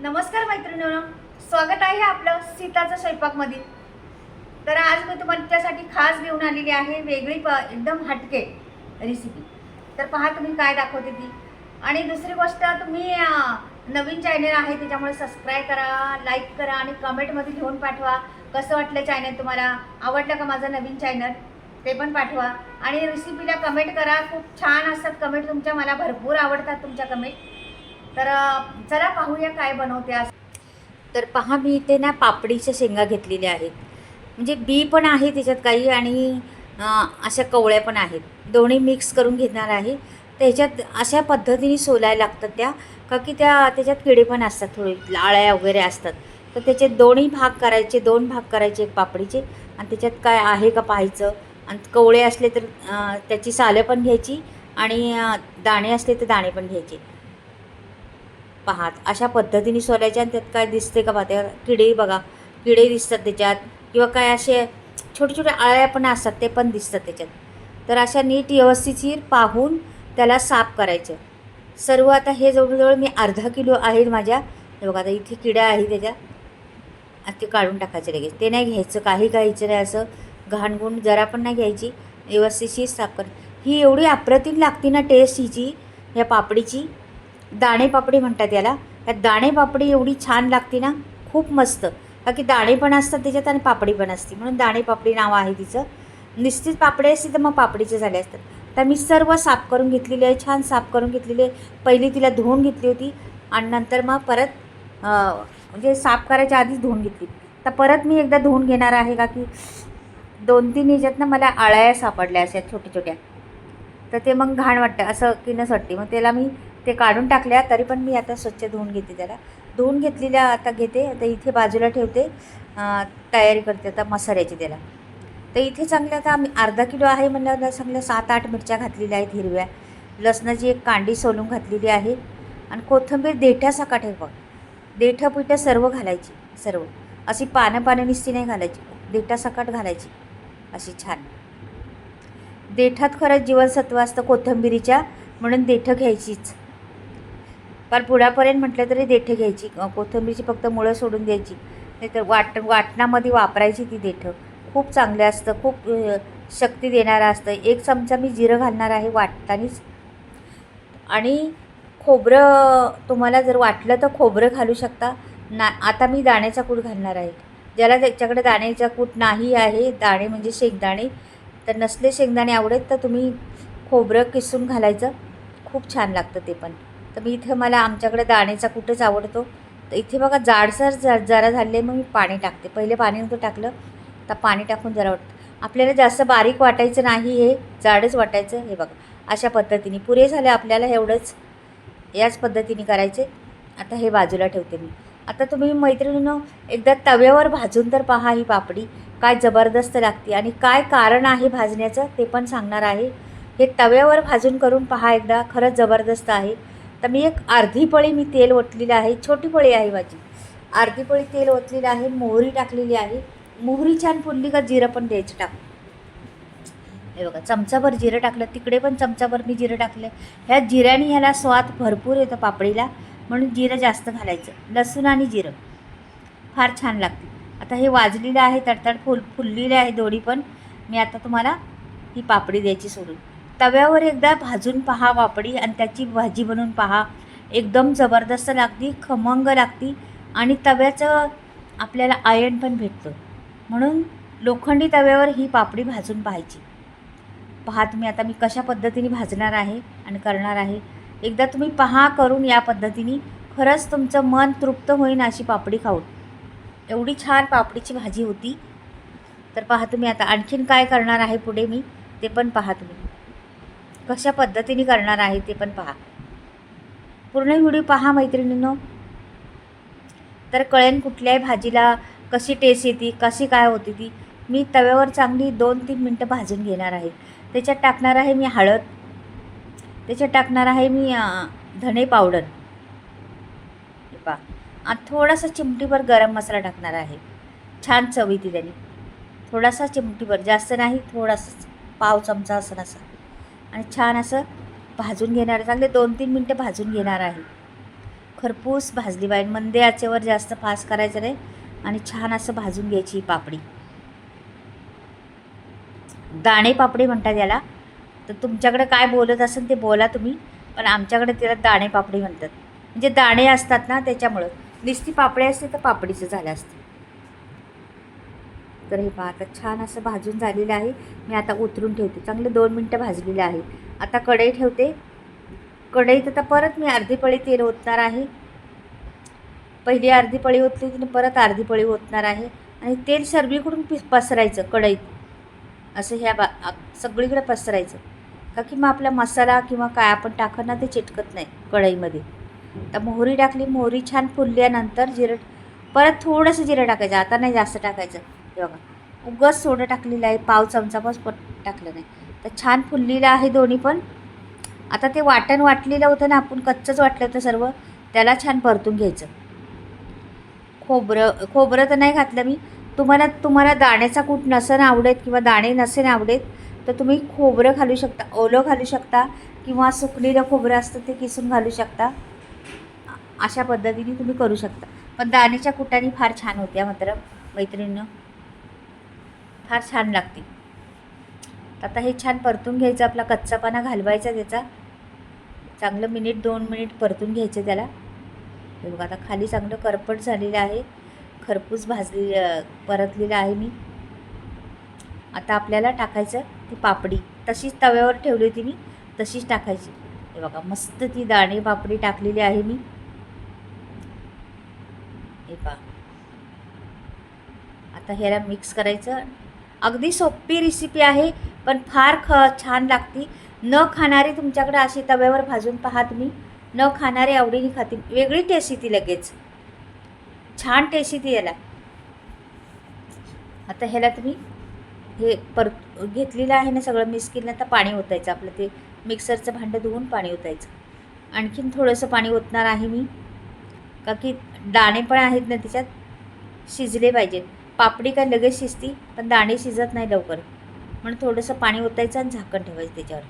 नमस्कार मैत्रिणींनो. स्वागत आहे आपलं सीताचं स्वयंपाकमधील तर आज मी तुम्हाला त्यासाठी खास घेऊन आलेली आहे वेगळी प एकदम हटके रेसिपी तर पहा तुम्ही काय दाखवते ती. आणि दुसरी गोष्ट तुम्ही नवीन चॅनल आहे त्याच्यामुळे सबस्क्राईब करा लाईक करा आणि कमेंटमध्ये लिहून पाठवा. कसं वाटलं चॅनल तुम्हाला? आवडलं का माझं नवीन चॅनल ते पण पाठवा. आणि रेसिपीला कमेंट करा. खूप छान असतात कमेंट तुमच्या. मला भरपूर आवडतात तुमच्या कमेंट तर चला पाहूया काय बनवते आज. तर पहा मी इथे ना पापडीच्या शेंगा घेतलेल्या आहेत. म्हणजे बी पण आहे त्याच्यात काही आणि अशा कवळ्या पण आहेत. दोन्ही मिक्स करून घेणार आहे. त्याच्यात अशा पद्धतीने सोलायला लागतात त्या का की त्या त्याच्यात किडे पण असतात थोडे लाळ्या वगैरे असतात. तर त्याचे दोन्ही भाग करायचे दोन भाग करायचे एक पापडीचे. आणि त्याच्यात काय आहे का पाहायचं? आणि कवळे असले तर त्याची सालं पण घ्यायची आणि दाणे असले तर दाणे पण घ्यायचे. पाहात. अशा पद्धतीने सोलायच्या आणि त्यात काय दिसते का बा त्या किडे बघा. किडे दिसतात त्याच्यात. किंवा काय असे छोटे छोटे आळ्या पण असतात ते पण दिसतात त्याच्यात. तर अशा नीट व्यवस्थितशीर पाहून त्याला साफ करायचं. सर्व आता हे जवळजवळ मी अर्धा किलो आहे माझ्या. हे बघा आता इथे किडा आहे त्याच्या. ते काढून टाकायचे लगेच. ते नाही घ्यायचं काही घ्यायचं नाही असं. घाणगुण जरा पण नाही घ्यायची. व्यवस्थितशीर साफ कर. ही एवढी अप्रतिम लागते ना टेस्ट हिची या पापडीची. दाणे पापडी म्हणतात याला. त्या दाणे पापडी एवढी छान लागते ना खूप मस्त. का की दाणे पण असतात त्याच्यात आणि पापडी पण असते. म्हणून दाणे पापडी नाव आहे तिचं. निश्चित पापडी असते तर मग पापडीचे झाले असतात. तर मी सर्व साफ करून घेतलेली आहे छान साफ करून घेतलेली आहे. पहिली तिला धुवून घेतली होती आणि नंतर मग परत म्हणजे साफ करायच्या आधीच धुवून घेतली. तर परत मी एकदा धुवून घेणार आहे का की दोन तीन ह्याच्यात ना मला आळ्या सापडल्या अशा छोट्या छोट्या. तर ते मग घाण वाटतं असं किनस वाटते. मग त्याला मी ते काढून टाकल्या तरी पण मी आता स्वच्छ धुवून घेते त्याला. धुवून घेतलेल्या आता घेते आता इथे बाजूला ठेवते तयारी करते आता मसाल्याची त्याला. तर इथे चांगल्या आता आम्ही अर्धा किलो आहे म्हणल्यावर चांगल्या सात आठ मिरच्या घातलेल्या आहेत हिरव्या. लसणाची एक कांडी सोलून घातलेली आहे. आणि कोथिंबीर देठा आहे बघ. देठं पिठं सर्व घालायची सर्व. अशी पानं पानं निस्ती नाही घालायची. देठासकाट घालायची. अशी छान. देठात खरंच जीवनसत्व असतं कोथिंबिरीच्या म्हणून देठं घ्यायचीच. पण पुढापर्यंत म्हटलं तरी देठं घ्यायची. कोथिंबीरीची फक्त मुळं सोडून द्यायची. नाहीतर वाट वाटणामध्ये वापरायची ती देठं. खूप चांगलं असतं खूप शक्ती देणारं असतं. एक चमचा मी जिरं घालणार आहे वाटतानीच. आणि खोबरं तुम्हाला जर वाटलं तर खोबरं घालू शकता. ना आता मी दाण्याचा कूट घालणार आहे. ज्याला त्याच्याकडे दाण्याचा कूट नाही आहे दाणे म्हणजे शेंगदाणे. तर नसले शेंगदाणे आवडत तर तुम्ही खोबरं किसून घालायचं. खूप छान लागतं ते पण. तर मी इथे मला आमच्याकडे दाण्याचा कुठंच आवडतो. तर इथे बघा जाडसर जा जरा झाले मग मी पाणी टाकते. पहिले पाणी नव्हतं टाकलं तर पाणी टाकून जरा वाटतं. आपल्याला जास्त बारीक वाटायचं नाही हे जाडच वाटायचं हे बघा. अशा पद्धतीने पुरे झाले आपल्याला एवढंच. याच पद्धतीने करायचे. आता हे बाजूला ठेवते मी. आता तुम्ही मैत्रिणीनं एकदा तव्यावर भाजून तर पहा ही पापडी. काय जबरदस्त लागते आणि काय कारण आहे भाजण्याचं ते पण सांगणार आहे. हे तव्यावर भाजून करून पहा एकदा खरंच जबरदस्त आहे. तर मी एक अर्धी पळी मी तेल ओतलेलं आहे छोटी पळी आहे माझी. अर्धी पळी तेल ओतलेलं आहे मोहरी टाकलेली आहे. मोहरी छान फुलली का जिरं पण द्यायचं टाक हे बघा चमचाभर जिरं टाकलं तिकडे पण चमचाभर मी जिरं टाकलं. ह्या जिऱ्याने ह्याला स्वाद भरपूर येतो पापडीला म्हणून जिरं जास्त घालायचं. लसूण आणि जिरं. फार छान लागते आता हे वाजलेलं आहे तडतड फुल फुललेली आहे दोन्ही पण. मी आता तुम्हाला ही पापडी द्यायची सोडून. तव्यावर एकदा भाजून पहा पापडी आणि त्याची भाजी बनवून पहा. एकदम जबरदस्त लागती खमंग लागती आणि तव्याचं आपल्याला आयन पण भेटतं. म्हणून लोखंडी तव्यावर ही पापडी भाजून पाहायची. पहा तुम्ही आता मी कशा पद्धतीने भाजणार आहे आणि करणार आहे. एकदा तुम्ही पहा करून या पद्धतीने. खरंच तुमचं मन तृप्त होईन अशी पापडी खाऊन. एवढी छान पापडीची भाजी होती. तर पहा तुम्ही आता आणखीन काय करणार आहे पुढे मी ते पण पहा तुम्ही. कशा पद्धतीने करणार आहे ते पण पहा. पूर्ण व्हिडिओ पहा मैत्रिणींनो. तर कळेन कुठल्याही भाजीला कशी टेस्ट येते कशी काय होती ती. मी तव्यावर चांगली दोन तीन मिनटं भाजून घेणार आहे. त्याच्यात टाकणार आहे मी हळद. त्याच्यात टाकणार आहे मी धने धणे पावडर. थोडासा चिमटीभर गरम मसाला टाकणार आहे. छान चवी येते त्याने थोडासा चिमटीभर जास्त नाही थोडासा पाव चमचा असं असा. आणि छान असं भाजून घेणार चांगले दोन तीन मिनटं भाजून घेणार आहे. खरपूस भाजली पाहिजे. मंदे आचेवर जास्त फास करायचं नाही. आणि छान असं भाजून घ्यायची ही पापडी. दाणे पापडी म्हणतात याला. तर तुमच्याकडे काय बोलत असेल ते बोला तुम्ही. पण आमच्याकडे त्याला दाणे पापडी म्हणतात. म्हणजे दाणे असतात ना त्याच्यामुळं. नुसती पापडी असते तर पापडीचं झालं असतं. तर हे पहा आता छान असं भाजून झालेलं आहे. मी आता उतरून ठेवते. चांगले दोन मिनटं भाजलेलं आहे. आता कढई ठेवते. कढईत आता परत मी अर्धी पळी तेल ओतणार आहे. पहिली अर्धी पळी ओतली तिने परत अर्धी पळी ओतणार आहे. आणि तेल सर्वीकडून पि पसरायचं कढईत. असं ह्या बा सगळीकडे पसरायचं. का की मग आपला मसाला किंवा काय आपण टाकणार ना ते चिटकत नाही कढईमध्ये. तर मोहरी टाकली. मोहरी छान फुलल्यानंतर जिरं परत थोडंसं जिरं टाकायचं. आता नाही जास्त टाकायचं. बघा. उगस सोडं टाकलेलं आहे. पाव चमचा पण टाकलं नाही. तर छान फुललेलं आहे दोन्ही पण. आता ते वाटण वाटलेलं होतं ना आपण कच्चंच वाटलं होतं सर्व. त्याला छान परतून घ्यायचं. खोबरं खोबरं तर नाही घातलं मी. तुम्हाला तुम्हाला दाण्याचा कूट नसेन आवडेत किंवा दाणे नसेन आवडेत तर तुम्ही खोबरं घालू शकता ओलं घालू शकता किंवा सुकलेलं खोबरं असतं ते किसून घालू शकता. अशा पद्धतीने तुम्ही करू शकता. पण दाण्याच्या कुटाने फार छान होत्या मात्र मैत्रिणीनं. फार छान लागते आता हे छान परतून घ्यायचं आपला कच्चापणा घालवायचा त्याचा. चांगलं मिनिट दोन मिनिट परतून घ्यायचं त्याला. हे बघा आता खाली चांगलं करपट झालेलं आहे. खरपूस भाजली परतलेलं आहे मी. आता आपल्याला टाकायचं ती पापडी. तशीच तव्यावर ठेवली होती मी तशीच टाकायची. हे बघा मस्त ती दाणे पापडी टाकलेली आहे मी. हे पहा. आता ह्याला मिक्स करायचं. अगदी सोपी रेसिपी आहे पण फार ख छान लागती. न खाणारी तुमच्याकडे अशी तव्यावर भाजून पहा तुम्ही. न खाणारे आवडीने खातील. वेगळी टेस्ट येते लगेच. छान टेस्ट येते याला. आता ह्याला तुम्ही हे पर घेतलेलं आहे ना सगळं मिक्स केलं आता पाणी ओतायचं आपलं ते मिक्सरचं भांडं धुवून पाणी ओतायचं. आणखीन थोडंसं पाणी ओतणार आहे मी. का की दाणे पण आहेत ना त्याच्यात शिजले पाहिजेत. पापडी काय लगेच शिजती पण दाणे शिजत नाही लवकर. म्हणून थोडंसं पाणी ओतायचं आणि झाकण ठेवायचं त्याच्यावर.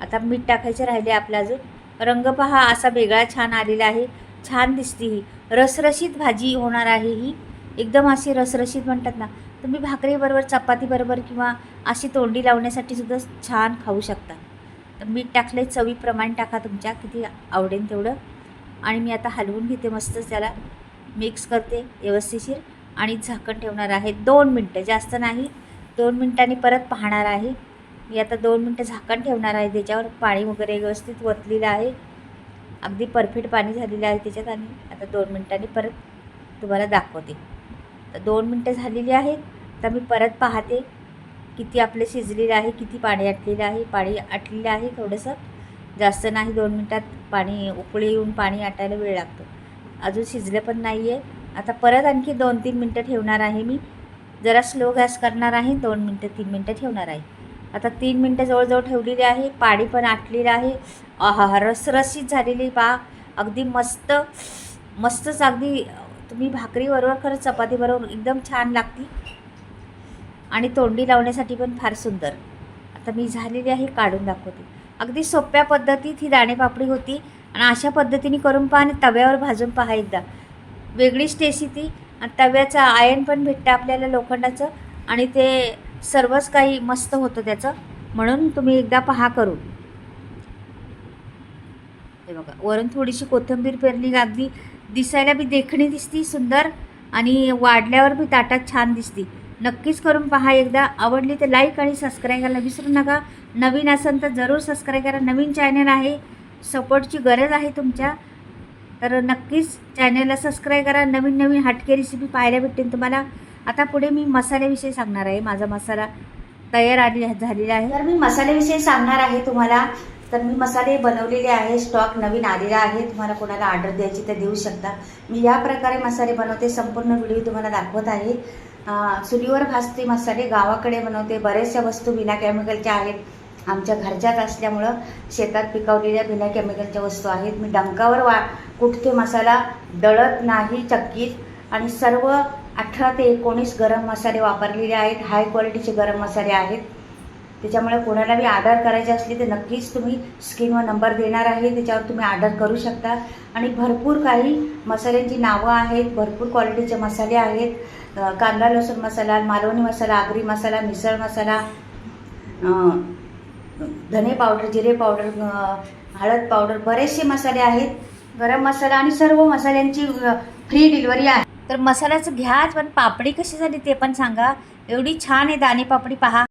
आता मीठ टाकायचं राहिले आपलं अजून. रंग पहा असा वेगळा छान आलेला आहे. छान दिसते ही. रसरशीत भाजी होणार आहे ही. एकदम अशी रसरशीत म्हणतात ना. तुम्ही भाकरीबरोबर चपातीबरोबर किंवा अशी तोंडी लावण्यासाठी सुद्धा छान खाऊ शकता. तर मीठ टाकलं चवीप्रमाणे टाका तुमच्या. किती आवडेल तेवढं. आणि मी आता हलवून घेते मस्त त्याला. मिक्स करते व्यवस्थिशीर आणि झाकण ठेवणार आहे. दोन मिनटं जास्त नाही. दोन मिनटांनी परत पाहणार आहे. मी आता दोन मिनटं झाकण ठेवणार आहे. त्याच्यावर पाणी वगैरे व्यवस्थित वतलेलं आहे. अगदी परफेक्ट पाणी झालेलं आहे त्याच्यात आणि आता दोन मिनटांनी परत तुम्हाला दाखवते. तर दोन मिनटं झालेली आहेत. तर मी परत पाहते किती आपले शिजलेलं आहे किती पाणी आटलेलं आहे. पाणी आटलेलं आहे थोडंसं. जास्त नाही दोन मिनटात पाणी उकळी येऊन पाणी आटायला वेळ लागतो. अजून शिजलं पण नाही आहे आता परत आणखी दोन तीन मिनटं ठेवणार आहे मी. जरा स्लो गॅस करणार आहे दोन मिनटं तीन मिनटं ठेवणार आहे. आता तीन मिनटं जवळजवळ ठेवलेली आहे पाणी पण आटलेलं आहे. आहा रसरशीत झालेली पा. अगदी मस्त मस्तच अगदी तुम्ही भाकरीबरोबर खरंच चपातीबरोबर एकदम छान लागती. आणि तोंडी लावण्यासाठी पण फार सुंदर. आता मी झालेली आहे काढून दाखवते. अगदी सोप्या पद्धतीत ही दाणेपापडी होती आणि अशा पद्धतीने करून पहा आणि तव्यावर भाजून पहा एकदा. वेगळीच टेस्टी ती आणि तव्याचं आयन पण भेटतं आपल्याला लोखंडाचं आणि ते सर्वच काही मस्त होतं त्याचं. म्हणून तुम्ही एकदा पहा करून. हे बघा वरून थोडीशी कोथिंबीर पेरली अगदी दिसायला बी देखणी दिसती सुंदर आणि वाढल्यावर बी ताटात छान दिसती. नक्कीच करून पहा एकदा. आवडली तर लाईक आणि सबस्क्राईब करायला विसरू नका. नवीन असेल तर जरूर सबस्क्राईब करा. नवीन चॅनल आहे सपोर्टची गरज आहे तुमच्या. तर नक्कीच चॅनलला सबस्क्राईब करा. नवीन नवीन हटके रेसिपी पाहायला भेटतील तुम्हाला. आता पुढे मी मसाल्याविषयी सांगणार आहे. माझा मसाला तयार आली झालेला आहे. तर मी मसाल्याविषयी सांगणार आहे तुम्हाला. तर मी मसाले बनवलेले आहे. स्टॉक नवीन आलेला आहे. तुम्हाला कोणाला ऑर्डर द्यायची तर देऊ शकता. मी या प्रकारे मसाले बनवते. संपूर्ण व्हिडिओ तुम्हाला दाखवत आहे. चुलीवर भाजते मसाले. गावाकडे बनवते. बऱ्याचशा वस्तू विना केमिकलच्या आहेत. आमच्या घरच्याच असल्यामुळं शेतात पिकवलेल्या बिना केमिकलच्या वस्तू आहेत. मी डंकावर वा कुठते मसाला दळत नाही चक्कीत. आणि सर्व अठरा ते एकोणीस गरम मसाले वापरलेले आहेत. हाय क्वालिटीचे गरम मसाले आहेत. त्याच्यामुळे कोणाला मी ऑर्डर करायची असली तर नक्कीच तुम्ही स्क्रीनवर नंबर देणार आहे. त्याच्यावर तुम्ही ऑर्डर करू शकता. आणि भरपूर काही मसाल्यांची नावं आहेत. भरपूर क्वालिटीचे मसाले आहेत. कांदा लसूण मसाला मालवणी मसाला आगरी मसाला मिसळ मसाला धने पावडर जिरे पावडर हळद पावडर बरेचसे मसाले आहेत. गरम मसाला आणि सर्व मसाल्यांची फ्री डिलिव्हरी आहे. तर मसाल्याचं घ्याच पण पापडी कशी झाली ते पण सांगा. एवढी छान आहे दाणे पापडी पहा.